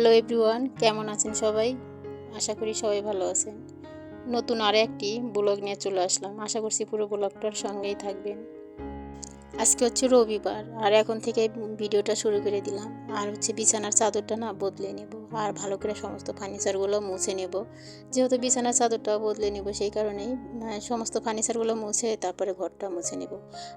Hello everyone, কেমন আছেন সবাই? আশা করি সবাই ভালো আছেন। নতুন আরেকটি ব্লগ নিয়ে চলে আসলাম। আশা করছি পুরো ব্লগটার সঙ্গেই থাকবেন। আজকে হচ্ছে রবিবার, আর এখন থেকে ভিডিওটা শুরু করে দিলাম। আর হচ্ছে বিছানার চাদরটা না বদলে নেব, আর ভালো করে সমস্ত ফার্নিচারগুলো মুছে নেব। যেহেতু বিছানার চাদরটা বদলে নেব, সেই কারণেই সমস্ত ফার্নিচারগুলো মুছে তারপরে ঘরটা মুছে নেব।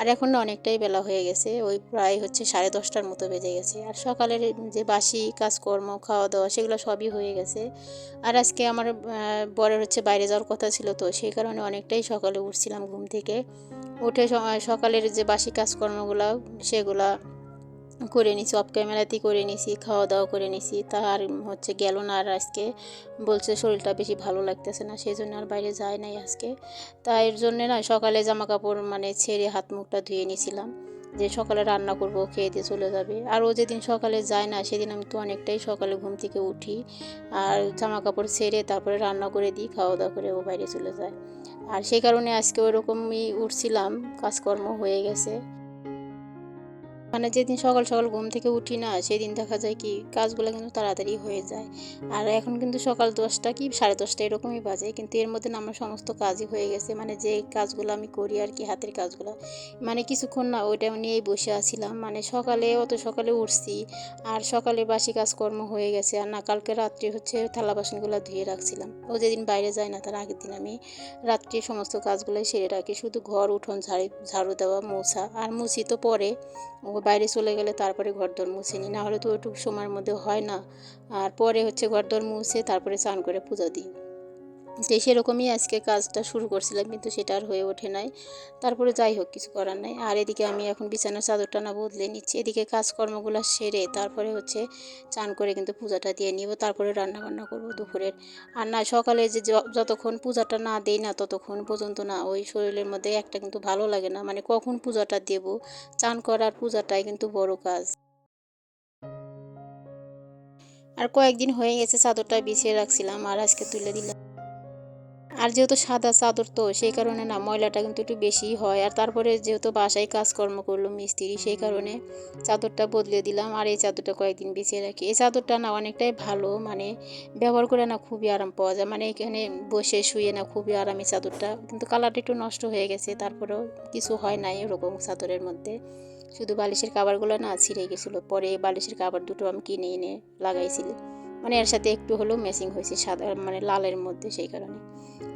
আর এখন না অনেকটাই বেলা হয়ে গেছে, ওই প্রায় হচ্ছে সাড়ে দশটার মতো বেজে গেছে। আর সকালের যে বাসি কাজকর্ম খাওয়া দাওয়া সেগুলো সবই হয়ে গেছে। আর আজকে আমার বরের হচ্ছে বাইরে যাওয়ার কথা ছিল তো, সেই কারণে অনেকটাই সকালে উঠছিলাম ঘুম থেকে। উঠে সকালের যে বাসি কাজকর্মগুলো, সেগুলা করে নিছি অফ ক্যামেরাতেই করে নিছি খাওয়া দাওয়া করে নিছি। তা আর হচ্ছে গেল না আর আজকে। বলছে শরীরটা বেশি ভালো লাগতেছে না সেই জন্য আর বাইরে যায় নাই আজকে। তাই এর জন্যে না সকালে জামা কাপড় মানে ছেড়ে হাত মুখটা ধুয়ে নিছিলাম। যে সকালে রান্না করব, খেয়ে দিয়ে চলে যাবে। আর ও যেদিন সকালে যায় না, সেদিন আমি তো অনেকটাই সকালে ঘুম থেকে উঠি। আর জামা কাপড় ছেড়ে তারপরে রান্না করে দিই খাওয়া দাওয়া করে ও বাইরে চলে যায়। আর সেই কারণে আজকে ওরকমই উঠছিলাম, কাজকর্ম হয়ে গেছে। মানে যেদিন সকাল সকাল ঘুম থেকে উঠি না, সেদিন দেখা যায় কি কাজগুলো কিন্তু তাড়াতাড়ি হয়ে যায়। আর এখন কিন্তু সকাল দশটা কি সাড়ে দশটা এরকমই বাজে, কিন্তু এর মধ্যে আমার সমস্ত কাজই হয়ে গেছে। মানে যে কাজগুলো আমি করি আর কি হাতের কাজগুলো মানে কিছুক্ষণ না ওইটা নিয়েই বসে আছিলাম। মানে সকালে, অত সকালে উঠছি, আর সকালে বাসি কাজকর্ম হয়ে গেছে। আর না, কালকে রাত্রি হচ্ছে থালা বাসনগুলো ধুয়ে রাখছিলাম। ও যেদিন বাইরে যায় না, তার আগের দিন আমি রাত্রি সমস্ত কাজগুলো সেরে রাখি। শুধু ঘর, উঠোন, ঝাড়ি, ঝাড়ু দেওয়া, মোছা, আর মুছি তো পরে ও বাইরে চলে গেলে তারপরে ঘরদোর মুছে নিই। নাহলে তো ওইটুকু সময়ের মধ্যে হয় না। আর পরে হচ্ছে ঘরদোর মুছে তারপরে চান করে পূজা দিই। তো সেরকমই আজকে কাজটা শুরু করছিলাম, কিন্তু সেটা আর হয়ে ওঠে নাই। তারপরে যাই হোক, কিছু করার নাই। আর এদিকে আমি এখন বিছানার চাদরটা না বদলে নিচ্ছি। এদিকে কাজকর্মগুলো সেরে তারপরে হচ্ছে চান করে কিন্তু পূজাটা দিয়ে নিব। তারপরে রান্না বান্না করব দুপুরের। আর না, সকালে যে, যতক্ষণ পূজাটা না দেই না ততক্ষণ পর্যন্ত না, ওই শরীরের মধ্যে একটা কিন্তু ভালো লাগে না। মানে কখন পূজাটা দেব, চান করার পূজাটাই কিন্তু বড় কাজ। আর কয়েকদিন হয়ে গেছে, চাদরটা বিছিয়ে রাখছিলাম, আর আজকে তুলে দিলাম। আর যেহেতু সাদা চাদর তো, সেই কারণে না ময়লাটা কিন্তু একটু বেশি হয়। আর তারপরে যেহেতু বাসায় কাজকর্ম করল মিস্ত্রি, সেই কারণে চাদরটা বদলে দিলাম। আর এই চাদরটা কয়েকদিন বিছিয়ে রাখি। এই চাদরটা না অনেকটাই ভালো মানে ব্যবহার করে না খুবই আরাম পাওয়া যায়। মানে এখানে বসে শুয়ে না খুবই আরাম চাদরটা। কিন্তু কালারটা একটু নষ্ট হয়ে গেছে, তারপরেও কিছু হয় নাই এরকম চাদরের মধ্যে। শুধু বালিশের কাবারগুলো না ছিঁড়ে গেছিল। পরে বালিশের কাবার দুটো আমি কিনে এনে লাগাইছিল মানে এর সাথে একটু হলেও ম্যাচিং হয়েছে সাদা মানে লালের মধ্যে সেই কারণে।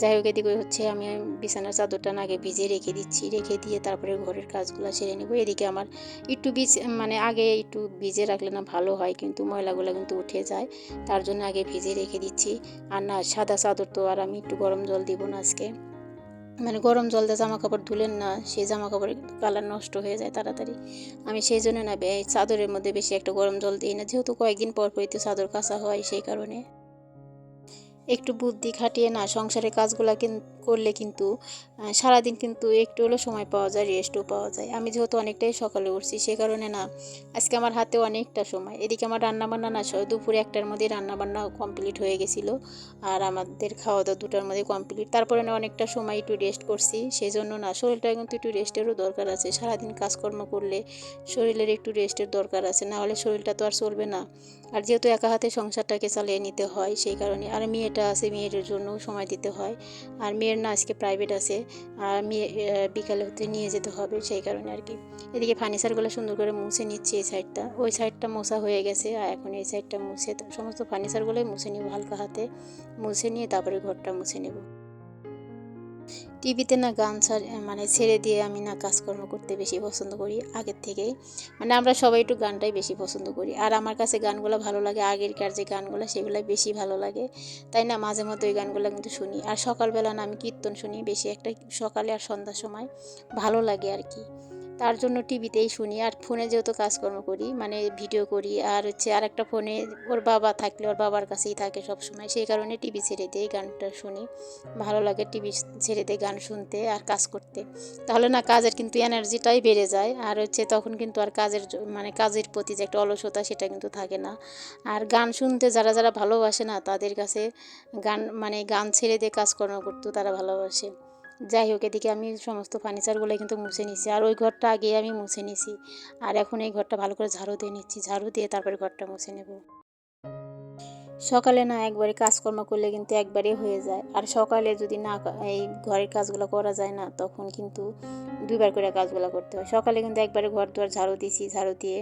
যাই হোক, এদিকে হচ্ছে আমি বিছানার চাদরটা আগে ভিজে রেখে দিচ্ছি, রেখে দিয়ে তারপরে ঘরের কাজগুলো সেরে নেব। এদিকে আমার একটু বীজ মানে আগে একটু ভিজে রাখলে না ভালো হয়, কিন্তু ময়লাগুলো কিন্তু উঠে যায়, তার জন্য আগে ভিজে রেখে দিচ্ছি। আর না, সাদা চাদর তো আর আমি একটু গরম জল দিব না আজকে। মানে গরম জল দিয়ে জামা কাপড় ধুলেন না, সেই জামা কাপড়ের কালার নষ্ট হয়ে যায় তাড়াতাড়ি। আমি সেই জন্য না এই চাদরের মধ্যে বেশি একটা গরম জল দিই না, যেহেতু কয়েকদিন পর পরই তো চাদর কাঁচা হয় সেই কারণে। একটু বুদ্ধি খাটিয়ে, না, সংসারের কাজগুলো করলে কিন্তু সারাদিন কিন্তু একটু হলেও সময় পাওয়া যায় রেস্টও পাওয়া যায়। আমি যেহেতু অনেকটাই সকালে উঠছি, সে কারণে না, আজকে আমার হাতে অনেকটা সময়। এদিকে আমার রান্নাবান্না না দুপুরে একটার মধ্যে রান্নাবান্না কমপ্লিট হয়ে গেছিল, আর আমাদের খাওয়া দাওয়া দুটার মধ্যে কমপ্লিট। তারপরে না, অনেকটা সময় একটু রেস্ট করছি সেই জন্য না, শরীরটা কিন্তু একটু রেস্টেরও দরকার আছে। সারাদিন কাজকর্ম করলে শরীরের একটু রেস্টের দরকার আছে, না হলে শরীরটা তো আর চলবে না। আর যেহেতু একা হাতে সংসারটাকে চালিয়ে নিতে হয়, সেই কারণে, আর মেয়েটা আছে মেয়ের জন্য সময় দিতে হয়। আর মেয়ের না আজকে প্রাইভেট আছে। আর মেয়ে বিকালে হতে নিয়ে যেতে হবে সেই কারণে আর কি। এদিকে ফার্নিচারগুলো সুন্দর করে মুছে নিচ্ছি এই সাইডটা ওই সাইডটা মোছা হয়ে গেছে আর এখন এই সাইডটা মুছে সমস্ত ফার্নিচারগুলোই মুছে নিব হালকা হাতে। মুছে নিয়ে তারপরে ঘরটা মুছে নেব। টিভিতে না গান মানে ছেড়ে দিয়ে আমি না কাজকর্ম করতে বেশি পছন্দ করি আগের থেকেই। মানে আমরা সবাই একটু গানটাই বেশি পছন্দ করি। আর আমার কাছে গানগুলো ভালো লাগে, আগেরকার যে গানগুলো সেগুলো বেশি ভালো লাগে। তাই না? মাঝে মধ্যে ওই গানগুলো কিন্তু শুনি। আর সকালবেলা না আমি কীর্তন শুনি, বেশি একটা সকালে আর সন্ধ্যার সময় ভালো লাগে আর কি। তার জন্য টিভিতেই শুনি আর ফোনে যেহেতু কাজকর্ম করি মানে ভিডিও করি আর হচ্ছে আর একটা ফোনে ওর বাবা থাকলে ওর বাবার কাছেই থাকে সব সময় সেই কারণে টিভি ছেড়ে দিয়ে গানটা শুনি। ভালো লাগে টিভি ছেড়ে দিয়ে গান শুনতে আর কাজ করতে। তাহলে না কাজের কিন্তু এনার্জিটাই বেড়ে যায় আর হচ্ছে তখন কিন্তু আর কাজের মানে কাজের প্রতি যে একটা অলসতা সেটা কিন্তু থাকে না। আর গান শুনতে যারা যারা ভালোবাসে না তাদের কাছে গান মানে গান ছেড়ে দিয়ে কাজকর্ম করতেও তারা ভালোবাসে। যাই হোক, এদিকে আমি সমস্ত ফার্নিচারগুলো কিন্তু মুছে নিছি আর ওই ঘরটা আগে আমি মুছে নিছি আর এখন এই ঘরটা ভালো করে ঝাড়ু দিয়ে নিচ্ছি। ঝাড়ু দিয়ে তারপরে ঘরটা মুছে নেব। সকালে না একবারে কাজকর্ম করলে কিন্তু একবারে হয়ে যায়। আর সকালে যদি না এই ঘরের কাজগুলো করা যায় না, তখন কিন্তু দুইবার করে কাজগুলো করতে হয়। সকালে কিন্তু একবারে ঘর দুয়ার ঝাড়ু দিছি ঝাড়ু দিয়ে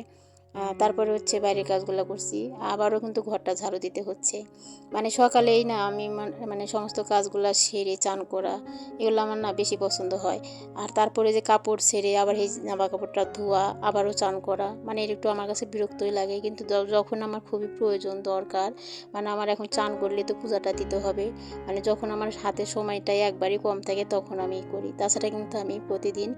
তারপরে হচ্ছে বাইরের কাজগুলো করছি। আবারও কিন্তু ঘরটা ঝাড়ু দিতে হচ্ছে। মানে সকালেই না আমি মান- সমস্ত কাজগুলো সেরে চান করা, এগুলো আমার না বেশি পছন্দ হয়। আর তারপরে যে কাপড় সেরে, আবার এই জামা কাপড়টা ধোয়া, আবারও চান করা মানে এর একটু আমার কাছে বিরক্তই লাগে। কিন্তু যখন আমার খুবই প্রয়োজন দরকার মানে আমার এখন চান করলে তো পূজাটা দিতে হবে। মানে যখন আমার হাতে সময়টাই একবারই কম থাকে, তখন আমি করি। তাছাড়া কিন্তু আমি প্রতিদিন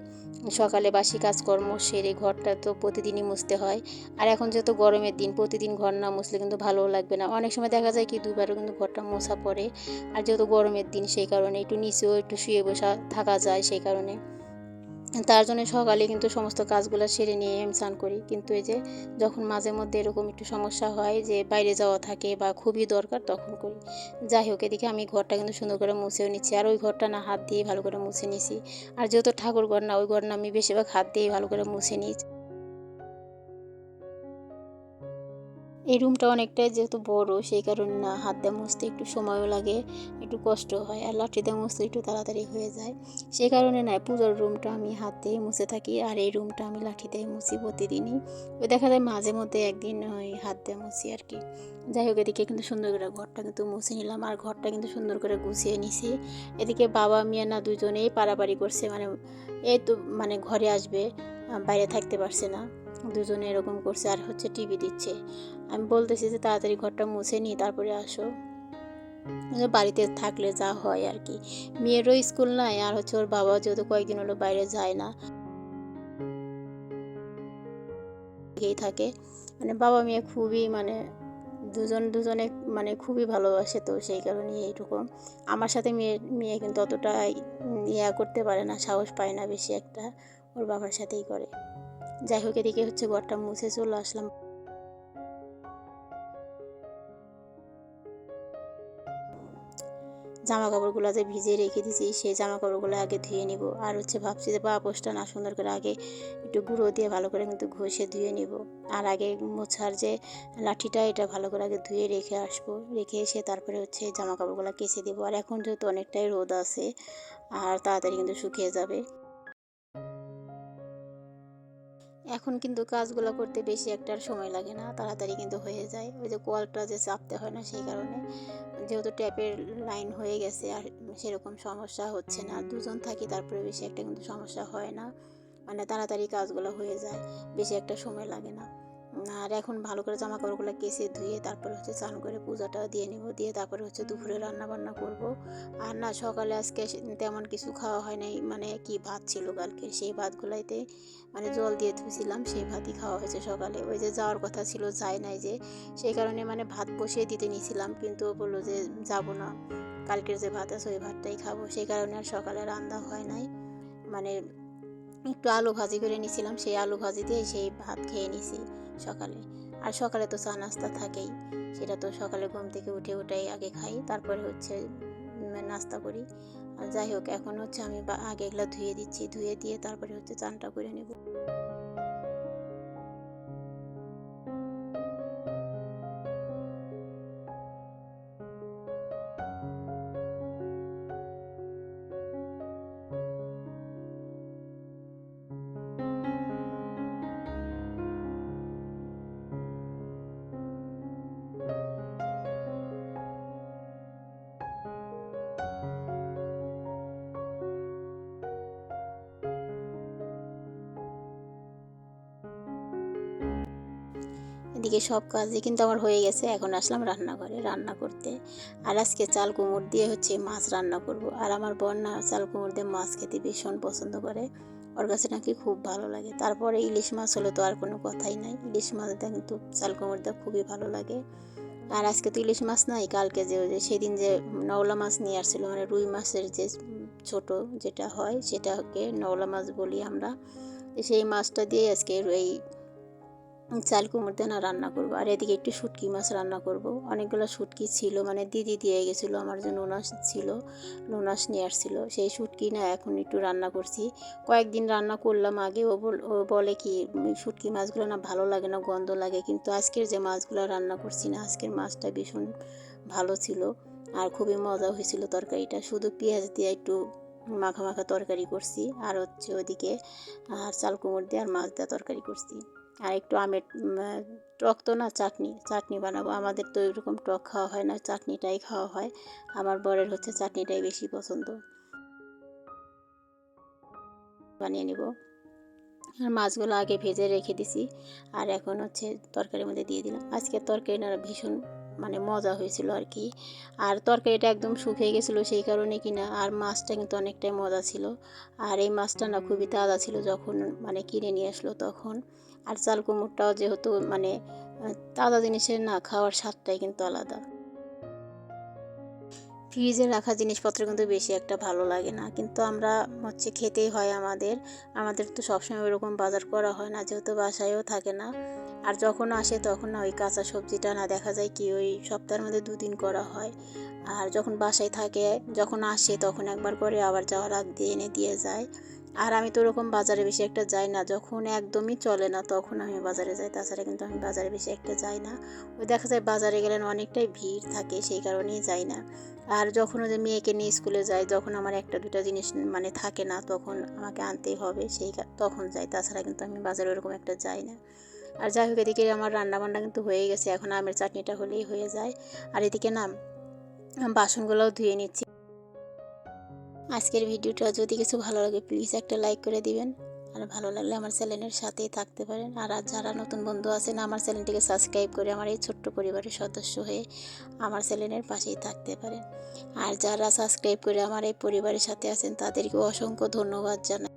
সকালে বাসি কাজকর্ম সেরে ঘরটা তো প্রতিদিনই মুছতে হয়। আর এখন যেহেতু গরমের দিন, প্রতিদিন ঘর না মুছলে কিন্তু ভালোও লাগবে না। অনেক সময় দেখা যায় কি দুবারও কিন্তু ঘরটা মোছা পড়ে। আর যেহেতু গরমের দিন, সেই কারণে একটু নিচেও একটু শুয়ে বসা থাকা যায় সেই কারণে। তার জন্য সকালে কিন্তু সমস্ত কাজগুলো সেরে নিয়ে আমি স্নান করি। কিন্তু এই যে যখন মাঝে মধ্যে এরকম একটু সমস্যা হয় যে বাইরে যাওয়া থাকে বা খুবই দরকার তখন করি। যাই হোক, এদিকে আমি ঘরটা কিন্তু সুন্দর করে মুছেও নিচ্ছি। আর ওই ঘরটা না হাত দিয়ে ভালো করে মুছে নিছি। আর যেহেতু ঠাকুর ঘর না, ওই ঘর না আমি বেশিরভাগ হাত দিয়ে ভালো করে মুছে নিই এই রুমটা অনেকটাই যেহেতু বড়, সেই কারণে না হাত দিয়ে মুছতে একটু সময়ও লাগে, একটু কষ্ট হয় আর লাঠি দিয়ে মুছতে একটু তাড়াতাড়ি হয়ে যায়। সেই কারণে না, পুজোর রুমটা আমি হাত দিয়ে মুছে থাকি আর এই রুমটা আমি লাঠি দিয়ে মুছি প্রতিদিনই। ওই দেখা যায় মাঝে মধ্যে একদিন ওই হাত দিয়ে মুছি আর কি। যাই হোক, এদিকে কিন্তু সুন্দর করে ঘরটা কিন্তু মুছে নিলাম আর ঘরটা কিন্তু সুন্দর করে গুছিয়ে নিছি। এদিকে বাবা, মিয়া না দুজনেই পারাপারি করছে মানে এই তো মানে ঘরে আসবে, বাইরে থাকতে পারছে না। দুজনে এরকম করছে আর হচ্ছে টিভি দিচ্ছে। আমি বলতেছি যে তাড়াতাড়ি ঘরটা মুছে নিই তারপরে আসো। বাড়িতে থাকলে যা হয় আর কি। মেয়েরও স্কুল নাই, আর হচ্ছে ওর বাবা যেহেতু কয়েকদিন হলো বাইরে যায় না। থাকে। মানে বাবা মেয়ে খুবই মানে দুজন দুজনে মানে খুবই ভালোবাসে তো সেই কারণে এইরকম। আমার সাথে মেয়ে মেয়ে কিন্তু অতটা ইয়া করতে পারে না, সাহস পায় না বেশি একটা। ওর বাবার সাথেই করে। যাই হোক, এদিকে হচ্ছে ঘরটা মুছে চলে আসলাম। জামা কাপড়গুলো যে ভিজিয়ে রেখে দিয়েছি, সেই জামা কাপড়গুলো আগে ধুয়ে নিব। আর হচ্ছে ভাবছি যে বা পোষটা না সুন্দর করে আগে একটু গুঁড়ো দিয়ে ভালো করে কিন্তু ঘষে ধুয়ে নিব। আর আগে মোছার যে লাঠিটা, এটা ভালো করে আগে ধুয়ে রেখে আসব। রেখে এসে তারপরে হচ্ছে জামা কাপড়গুলো কেচে দেবো। আর এখন যেহেতু অনেকটাই রোদ আছে, আর তাড়াতাড়ি কিন্তু শুকিয়ে যাবে। এখন কিন্তু কাজগুলো করতে বেশি একটা সময় লাগে না, তাড়াতাড়ি কিন্তু হয়ে যায়। ওই যে কলটা যে চাপতে হয় না সেই কারণে। যেহেতু ট্যাপের লাইন হয়ে গেছে আর সেরকম সমস্যা হচ্ছে না। দুজন থাকি তারপরে বেশি একটা কিন্তু সমস্যা হয় না। মানে তাড়াতাড়ি কাজগুলো হয়ে যায়, বেশি একটা সময় লাগে না। আর এখন ভালো করে জামা কাপড়গুলো কেচে ধুয়ে তারপরে হচ্ছে চান করে পূজাটা দিয়ে নিব। দিয়ে তারপরে হচ্ছে দুপুরে রান্না বান্না করব। আর না, সকালে আজকে তেমন কিছু খাওয়া হয় নাই। মানে কি ভাত ছিল কালকে? সেই ভাতগুলাইতে মানে জল দিয়ে ধুয়েছিলাম সেই ভাতই খাওয়া হয়েছে সকালে। ওই যে যাওয়ার কথা ছিল যায় নাই যে। সেই কারণে মানে ভাত বসিয়ে দিতে নিয়েছিলাম কিন্তু বলল যে যাব না। কালকের যে ভাত আছে, ওই ভাতটাই খাব। সেই কারণে আর সকালে রান্না হয় নাই। মানে একটু আলু ভাজি করে নিয়েছিলাম সেই আলু ভাজি দিয়ে সেই ভাত খেয়ে নিছি। সকালে। আর সকালে তো চা নাস্তা থাকেই। সেটা তো সকালে ঘুম থেকে উঠে উঠেই আগে খাই, তারপরে হচ্ছে নাস্তা করি। আর যাই হোক, এখন হচ্ছে আমি আগে এগুলো ধুয়ে দিচ্ছি, ধুয়ে দিয়ে তারপরে হচ্ছে চানটা করে নেব। এদিকে সব কাজই কিন্তু আমার হয়ে গেছে। এখন আসলাম রান্নাঘরে রান্না করতে। আর আজকে চাল কুমড় দিয়ে হচ্ছে মাছ রান্না করব। আর আমার বন্যা চাল কুমড় দিয়ে মাছ খেতে ভীষণ পছন্দ করে। ওর কাছে নাকি খুব ভালো লাগে। তারপরে ইলিশ মাছ হলে তো আর কোনো কথাই নাই। ইলিশ মাছ কিন্তু চাল কুমড় দিয়ে খুবই ভালো লাগে। আর আজকে তো ইলিশ মাছ নাই, কালকে যে ওই যে সেদিন যে নওলা মাছ নিয়ে আসছিল মানে রুই মাছের যে ছোট যেটা হয়, সেটাকে নওলা মাছ বলি আমরা। সেই মাছটা দিয়ে আজকে এই চাল কুমড় দিয়ে না রান্না করব। আর এদিকে একটু শুটকি মাছ রান্না করব। অনেকগুলো শুটকি ছিল মানে দিদি দিয়ে গেছিল, আমার যে নোনাস ছিল নোনাস নিয়ে আসছিল সেই শুটকি না এখন একটু রান্না করছি। কয়েকদিন রান্না করলাম আগে, ও বল, ও বলে কি শুটকি মাছগুলো না ভালো লাগে না, গন্ধ লাগে। কিন্তু আজকের যে মাছগুলো রান্না করছি না, আজকের মাছটা ভীষণ ভালো ছিল আর খুবই মজা হয়েছিল তরকারিটা। শুধু পেঁয়াজ দিয়ে একটু মাখা মাখা তরকারি করছি, আর হচ্ছে ওদিকে, আর চাল কুমড় দিয়ে আর মাছ দিয়ে তরকারি করছি। আর একটু আমের টক তো না চাটনি চাটনি বানাবো। আমাদের তো এরকম টক খাওয়া হয় না, চাটনিটাই খাওয়া হয়। আমার বরের হচ্ছে চাটনিটাই বেশি পছন্দ। বানিয়ে নিব। আর মাছগুলো আগে ভেজে রেখে দিছি। আর এখন হচ্ছে তরকারির মধ্যে দিয়ে দিলাম। আজকে তরকারি না, ভীষণ মানে মজা হয়েছিল আর কি। আর তরকারিটা একদম শুকিয়ে গেছিল সেই কারণে কি না আর মাছটা কিন্তু অনেকটাই মজা ছিল। আর এই মাছটা না খুবই তাজা ছিল যখন মানে কিনে নিয়ে আসলো তখন। আর চাল কুমড়টাও যেহেতু মানে তাজা জিনিসের না খাওয়ার স্বাদটাই কিন্তু আলাদা। ফ্রিজে রাখা জিনিসপত্র কিন্তু বেশি একটা ভালো লাগে না। কিন্তু আমরা হচ্ছে খেতেই হয় আমাদের। আমাদের তো সবসময় ওরকম বাজার করা হয় না, যেহেতু বাসায়ও থাকে না। আর যখন আসে তখন না ওই কাঁচা সবজিটা না দেখা যায় কি ওই সপ্তাহের মধ্যে দুদিন করা হয়। আর যখন বাসায় থাকে, যখন আসে তখন একবার করে আবার যাওয়ার আগ দিয়ে এনে দিয়ে যায়। আর আমি তো ওরকম বাজারে বেশি একটা যাই না, যখন একদমই চলে না তখন আমি বাজারে যাই, তাছাড়া কিন্তু আমি বাজারে বেশি একটা যাই না। ওই দেখা যায় বাজারে গেলে অনেকটাই ভিড় থাকে, সেই কারণেই যাই না। আর যখন ওদের মেয়েকে নিয়ে স্কুলে যাই, যখন আমার একটা দুটা জিনিস মানে থাকে না, তখন আমাকে আনতেই হবে, সেই তখন যাই, তাছাড়া কিন্তু আমি বাজারে ওরকম একটা যাই না। আর যাই হোক, এদিকে আমার রান্না বান্না কিন্তু হয়ে গেছে, এখন আমের চাটনিটা হলেই হয়ে যায়। আর এদিকে না, বাসনগুলোও ধুয়ে নিচ্ছি। আজকের ভিডিওটা যদি কিছু ভালো লাগে প্লিজ একটা লাইক করে দিবেন। আর ভালো লাগলে আমার চ্যানেলের সাথেই থাকতে পারেন। আর যারা নতুন বন্ধু আছেন, আমার চ্যানেলটিকে সাবস্ক্রাইব করে আমার এই ছোট্ট পরিবারের সদস্য হয়ে আমার চ্যানেলের পাশেই থাকতে পারেন। আর যারা সাবস্ক্রাইব করে আমার এই পরিবারের সাথে আছেন তাদেরকে অসংখ্য ধন্যবাদ জানাই।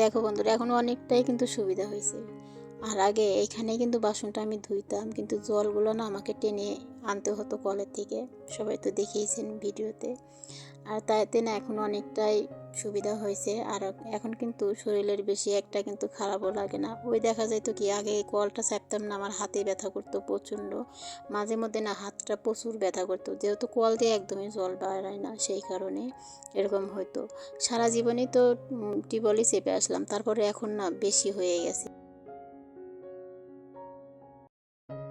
দেখো বন্ধুরা, এখন অনেকটাই কিন্তু সুবিধা হয়েছে। আর আগে এখানে কিন্তু বাসনটা আমি ধুইতাম, কিন্তু জলগুলো না আমাকে টেনে আনতে হতো কলের থেকে। সবাই তো দেখিয়েছেন ভিডিওতে। আর তাইতে না এখন অনেকটাই সুবিধা হয়েছে। আর এখন কিন্তু শরীরের বেশি একটা কিন্তু খারাপও লাগে না। ওই দেখা যায় তো কি, আগে কলটা চাপতাম না, আমার হাতে ব্যথা করতো প্রচণ্ড। মাঝে মধ্যে না হাতটা প্রচুর ব্যথা করতো। যেহেতু কল দিয়ে একদমই জল বাড়ায় না, সেই কারণে এরকম হয়তো সারা জীবনেই তো টিবলই চেপে আসলাম। তারপরে এখন না বেশি হয়ে গেছে।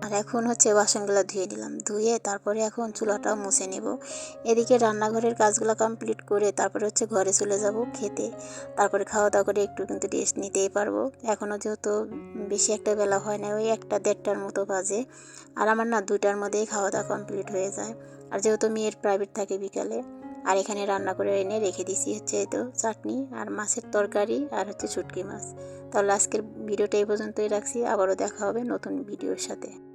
আর এখন হচ্ছে বাসনগুলো ধুয়ে নিলাম ধুয়ে তারপরে এখন চুলাটাও মুছে নেব। এদিকে রান্নাঘরের কাজগুলো কমপ্লিট করে তারপরে হচ্ছে ঘরে চলে যাব খেতে। তারপরে খাওয়া দাওয়া করে একটু কিন্তু রেস্ট নিতেই পারব। এখনও যেহেতু বেশি একটা বেলা হয় না, ওই একটা দেড়টার মতো বাজে। আর আমার না দুইটার মধ্যেই খাওয়া দাওয়া কমপ্লিট হয়ে যায়। আর যেহেতু মেয়ের প্রাইভেট থাকে বিকালে, আর এখানে রান্না করে এনে রেখে দিছি হচ্ছে তো চাটনি আর মাছের তরকারি আর হচ্ছে শুটকি মাছ। তাহলে আজকের ভিডিওটা এই পর্যন্তই রাখছি। আবারও দেখা হবে নতুন ভিডিওর সাথে।